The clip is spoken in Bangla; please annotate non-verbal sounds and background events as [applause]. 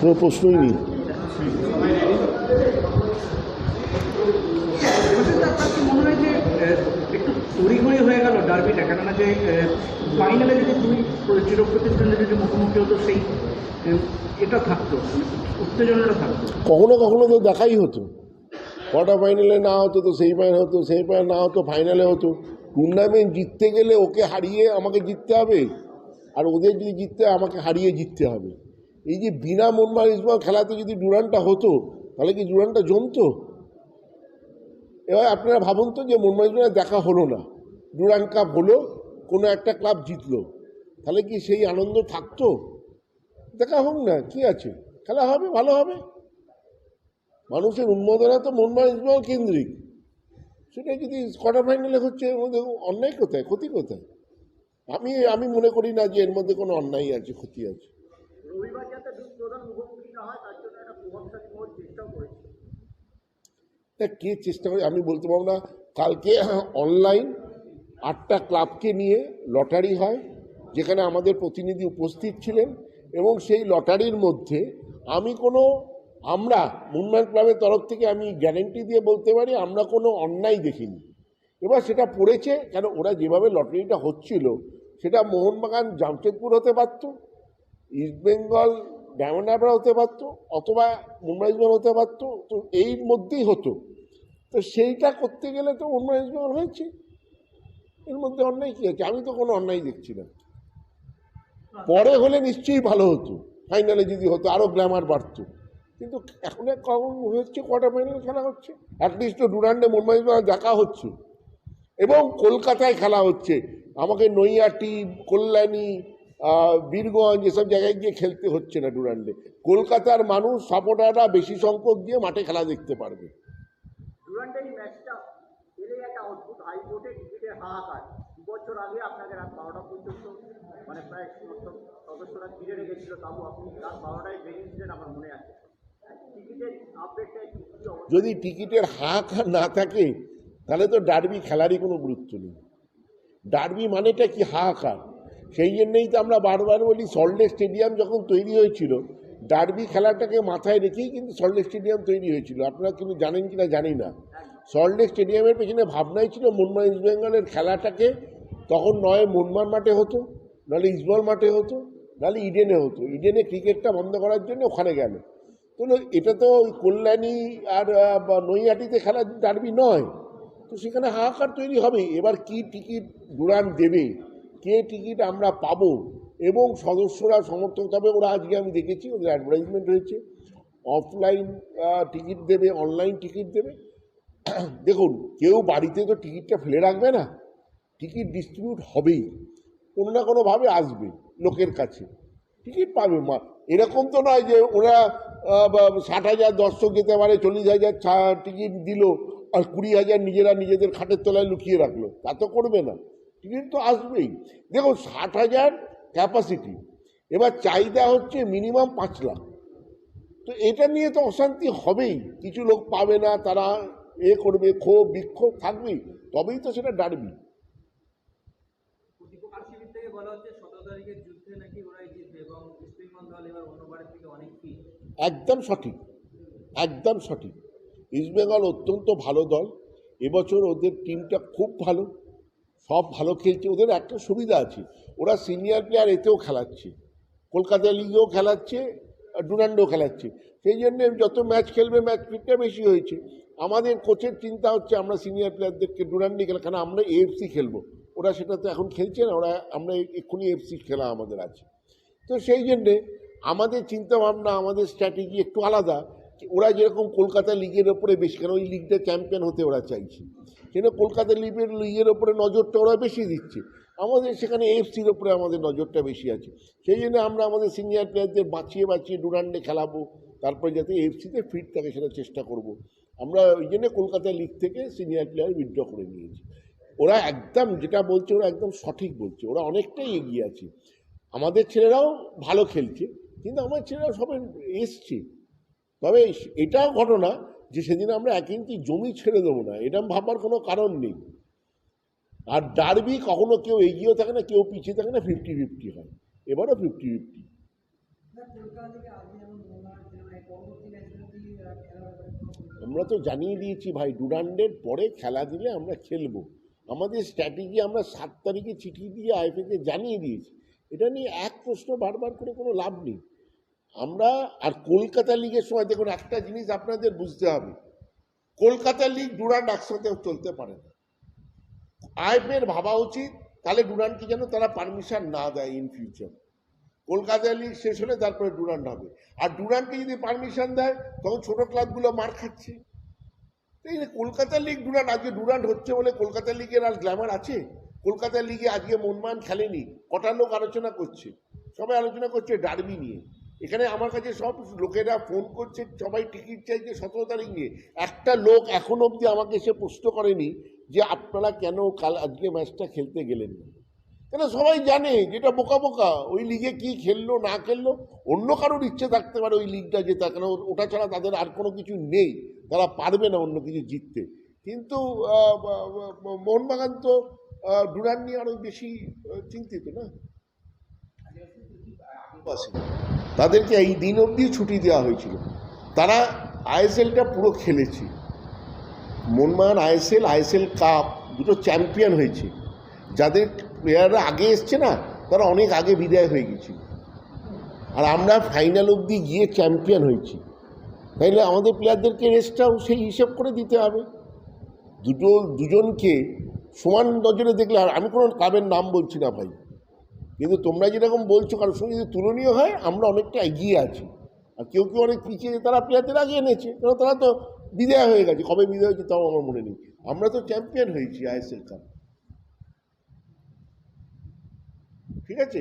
কোনো প্রশ্নই নেই মুখোমুখি হতো সেই থাকতো কখনো কখনো তো দেখাই হতো। কোয়ার্টার ফাইনালে না হতো তো সেই ফাইনাল হতো, সেই ফাইনাল না হতো ফাইনালে হতো। টুর্নামেন্ট জিততে গেলে ওকে হারিয়ে আমাকে জিততে হবে। আর ওদের যদি জিততে আমাকে হারিয়ে জিততে হবে। এই যে বিনা মনমার ইসমাল খেলাতে যদি ডুরানটা হতো, তাহলে কি ডুরানটা জমতো? এবার আপনারা ভাবুন তো যে মনমার ইসমালের দেখা হলো না। ডুরান কাপ হলো, কোনো একটা ক্লাব জিতলো, তাহলে কি সেই আনন্দ থাকতো? দেখা হোক না, কি আছে? খেলা হবে, ভালো হবে। মানুষের উন্মাদনা তো মনমান ইসমাল কেন্দ্রিক। সেটা যদি কোয়ার্টার ফাইনালে হচ্ছে, এর মধ্যে অন্যায় কোথায়? ক্ষতি কোথায়? আমি আমি মনে করি না যে এর মধ্যে কোনো অন্যায় আছে, ক্ষতি আছে। রবিবার যাতে দুই প্রধান মুখোমুখি না হয়, তার জন্য একটা প্রভাবশালী মহল চেষ্টাও করেছে। কে চেষ্টা করে? আমি বলতে পারব না। কালকে অনলাইন আটটা ক্লাবকে নিয়ে লটারি হয়, যেখানে আমাদের প্রতিনিধি উপস্থিত ছিলেন এবং সেই লটারির মধ্যে আমি কোনো, আমরা মুনম্যান ক্লাবের তরফ থেকে আমি গ্যারেন্টি দিয়ে বলতে পারি, আমরা কোনো অন্যায় দেখিনি। এবার সেটা পড়েছে, কেন ওরা যেভাবে লটারিটা হচ্ছিল, সেটা মোহনবাগান জামশেদপুর হতে পারত ইস্টবেঙ্গল ডায়মন্ড হারবার হতে পারত, অথবা মুম্বাই ইস্টবেঙ্গল হতে পারত, তো এর মধ্যেই হতো। তো সেইটা করতে গেলে তো মুম্বাই ইস্টবেঙ্গল হয়েছে। এর মধ্যে অন্যায় কী আছে আমি তো কোনো অন্যায় দেখছি না। পরে হলে নিশ্চয়ই ভালো হতো, ফাইনালে যদি হতো আরও গ্ল্যামার বাড়তো। কিন্তু এখন কখন হচ্ছে, কোয়ার্টার ফাইনাল খেলা হচ্ছে। অ্যাটলিস্ট তো ডুরান্ডে মুম্বাই দেখা হচ্ছে। এবং কলকাতায় খেলা হচ্ছে। আমাকে নৈয়াটি কল্যাণী বীরগঞ্জ এসব জায়গায় গিয়ে খেলতে হচ্ছে না ডুরান্ডে। কলকাতার মানুষ সাপোর্টাররা বেশি সংখ্যক গিয়ে মাঠে খেলা দেখতে পারবে। বছর আগে আপনাকে রাত বারোটা পর্যন্ত মানে প্রায় সদস্যরা ঘিরে রেখেছিল তাও আপনি রাত বারোটায় বেরিয়েছিলেন আমার মনে আছে। টিকিটের আপডেটটা একটু কি অবস্থা? যদি টিকিটের হাহাকার না থাকে তাহলে তো ডার্বি খেলারই কোনো গুরুত্ব নেই। ডার্বি মানেটা কি হাহাকার? সেই জন্যই তো আমরা বারবার বলি সল্টলেক স্টেডিয়াম যখন তৈরি হয়েছিল ডার্বি খেলাটাকে মাথায় রেখেই কিন্তু সল্টলেক স্টেডিয়াম তৈরি হয়েছিল। আপনারা কিন্তু জানেন কি না। জানি না সল্টলেক স্টেডিয়ামের পেছনে ভাবনাই ছিল মুম্বাই ইস্ট বেঙ্গলের খেলাটাকে তখন নয় মুনমার মাঠে হতো, নাহলে ইসবল মাঠে হতো, নাহলে ইডেনে হতো। ইডেনে ক্রিকেটটা বন্ধ করার জন্য ওখানে গেল। তো এটা তো ওই কল্যাণী আর নৈহাটিতে খেলার ডার্বি নয়। তো সেখানে হাহাকার তৈরি হবে। এবার কি টিকিট ডুরান দেবে? কে টিকিট আমরা পাবো এবং সদস্যরা সমর্থক তবে, ওরা আজকে আমি দেখেছি, ওদের অ্যাডভার্টাইজমেন্ট হয়েছে অফলাইন টিকিট দেবে অনলাইন টিকিট দেবে। [clears throat] দেখুন, কেউ বাড়িতে তো টিকিটটা ফেলে রাখবে না। টিকিট ডিস্ট্রিবিউট হবেই। কোনো না কোনোভাবে আসবে লোকের কাছে। টিকিট পাবে মা। এরকম তো নয় যে ওরা ষাট হাজার দর্শক যেতে পারে, চল্লিশ হাজার টিকিট দিল, আর কুড়ি হাজার নিজেরা নিজেদের খাটের তলায় লুকিয়ে রাখল। তা তো করবে না। টিকিট তো আসবেই। দেখো ষাট হাজার ক্যাপাসিটি এবার চাহিদা হচ্ছে মিনিমাম পাঁচ লাখ। তো এটা নিয়ে তো অশান্তি হবেই। কিছু লোক পাবে না তারা এ করবে ক্ষোভ বিক্ষোভ থাকবেই। তবেই তো সেটা ডারবি। একদম সঠিক। একদম সঠিক। ইস্টবেঙ্গল অত্যন্ত ভালো দল। এবছর ওদের টিমটা খুব ভালো। সব ভালো খেলছে, ওদের একটা সুবিধা আছে। ওরা সিনিয়র প্লেয়ার এতেও খেলাচ্ছে। কলকাতা লিগেও খেলাচ্ছে ডুরান্ডও খেলাচ্ছে। সেই জন্য যত ম্যাচ খেলবে ম্যাচ ফিটটা বেশি হয়েছে। আমাদের কোচের চিন্তা হচ্ছে, আমরা সিনিয়র প্লেয়ারদেরকে ডুরান্ডি খেলা কারণ আমরা এএফসি খেলব? ওরা সেটা তো এখন খেলছে না, ওরা, আমরা এক্ষুনি এফসি খেলা আমাদের আছে। তো সেই জন্যে আমাদের চিন্তাভাবনা আমাদের স্ট্র্যাটেজি একটু আলাদা। ওরা যেরকম কলকাতা লিগের ওপরে বেশি, কেন ওই লিগটা চ্যাম্পিয়ন হতে ওরা চাইছে? সেটা কলকাতা লিগের লিগের ওপরে নজরটা ওরা বেশি দিচ্ছে। আমাদের সেখানে এফসির ওপরে আমাদের নজরটা বেশি আছে। সেই জন্য আমরা আমাদের সিনিয়র প্লেয়ারদের বাঁচিয়ে বাঁচিয়ে ডুরান্ডে খেলাবো, তারপরে যাতে এফসিতে ফিট থাকে সেটা চেষ্টা করব। আমরা ওই জন্য কলকাতা লিগ থেকে সিনিয়র প্লেয়ার উইথড্র করে নিয়েছি। ওরা একদম যেটা বলছে, ওরা একদম সঠিক বলছে। ওরা অনেকটাই এগিয়ে আছে। আমাদের ছেলেরাও ভালো খেলছে, কিন্তু আমার ছেলেরাও সবাই এসছে। তবে এটাও ঘটনা যে সেদিন আমরা এক ইঞ্চি জমি ছেড়ে দেবো না, এটা ভাববার কোনো কারণ নেই। আর ডারবি কখনো কেউ এগিয়েও থাকে না, কেউ পিছিয়ে থাকে না ফিফটি ফিফটি হয়। এবারও ফিফটি ফিফটি আমরা তো জানিয়ে দিয়েছি ভাই ডুরান্ডের পরে খেলা দিলে আমরা খেলব। আমাদের স্ট্র্যাটেজি আমরা সাত তারিখে চিঠি দিয়ে আইএফএকে জানিয়ে দিয়েছি। এটা নিয়ে এক প্রশ্ন বারবার করে কোনো লাভ নেই। আমরা আর কলকাতা লিগের সময় দেখুন, একটা জিনিস আপনাদের বুঝতে হবে। কলকাতা লিগ ডুরান্ড একসাথে চলতে পারে না। আইএফএর ভাবা উচিত, তাহলে ডুরান্ডকে যেন তারা পারমিশন না দেয় ইন ফিউচার কলকাতা লিগ শেষ হলে তারপরে ডুরান্ড হবে। আর ডুরান্ডকে যদি পারমিশন দেয়, তখন ছোট ক্লাবগুলো মার খাচ্ছে। এই কলকাতা লিগ ডুরান্ড আজকে ডুরান্ড হচ্ছে বলে কলকাতা লিগের আর গ্ল্যামার আছে? কলকাতা লিগে আজকে মনমান খেলেনি, কটা লোক আলোচনা করছে? সবাই আলোচনা করছে ডার্বি নিয়ে। এখানে আমার কাছে সব লোকেরা ফোন করছে, সবাই টিকিট চাইছে সতেরো তারিখ নিয়ে। একটা লোক এখন অবধি আমাকে এসে প্রশ্ন করেনি যে আপনারা কেন কাল আজকে ম্যাচটা খেলতে গেলেন না? কেন সবাই জানে যেটা বোকা বোকা, ওই লিগে কি খেললো, না খেললো? অন্য কারোর ইচ্ছে থাকতে পারে ওই লিগটা জেতা, কেন ওটা ছাড়া তাদের আর কোনো কিছু নেই। তারা পারবে না অন্য কিছু জিততে। কিন্তু মোহনবাগান তো ডুরান নিয়ে আরও বেশি চিন্তিত না? তাদেরকে এই দিন অবধি ছুটি দেওয়া হয়েছিল। তারা আইএসএলটা পুরো খেলেছে। মোহনবাগান আইএসএল আইএসএল কাপ দুটো চ্যাম্পিয়ন হয়েছে। যাদের প্লেয়াররা আগে এসছে না, তারা অনেক আগে বিদায় হয়ে গেছিল আর আমরা ফাইনাল অবধি গিয়ে চ্যাম্পিয়ন হয়েছি। তাইলে আমাদের প্লেয়ারদেরকে রেস্টটাও সেই হিসেব করে দিতে হবে। দুটো, দুজনকে সমান নজরে দেখলে আর আমি কোনো ক্লাবের নাম বলছি না ভাই। কিন্তু তোমরা যেরকম বলছো কারোর সঙ্গে যদি তুলনীয় হয়, আমরা অনেকটা এগিয়ে আছি। আর কেউ কেউ অনেক পিছিয়ে তারা প্লেয়ারদের আগে এনেছে কারণ তারা তো বিদায় হয়ে গেছে। কবে বিদায় হয়েছে তাও আমার মনে নেই। আমরা তো চ্যাম্পিয়ন হয়েছি আইএসএল কাপ ঠিক আছে?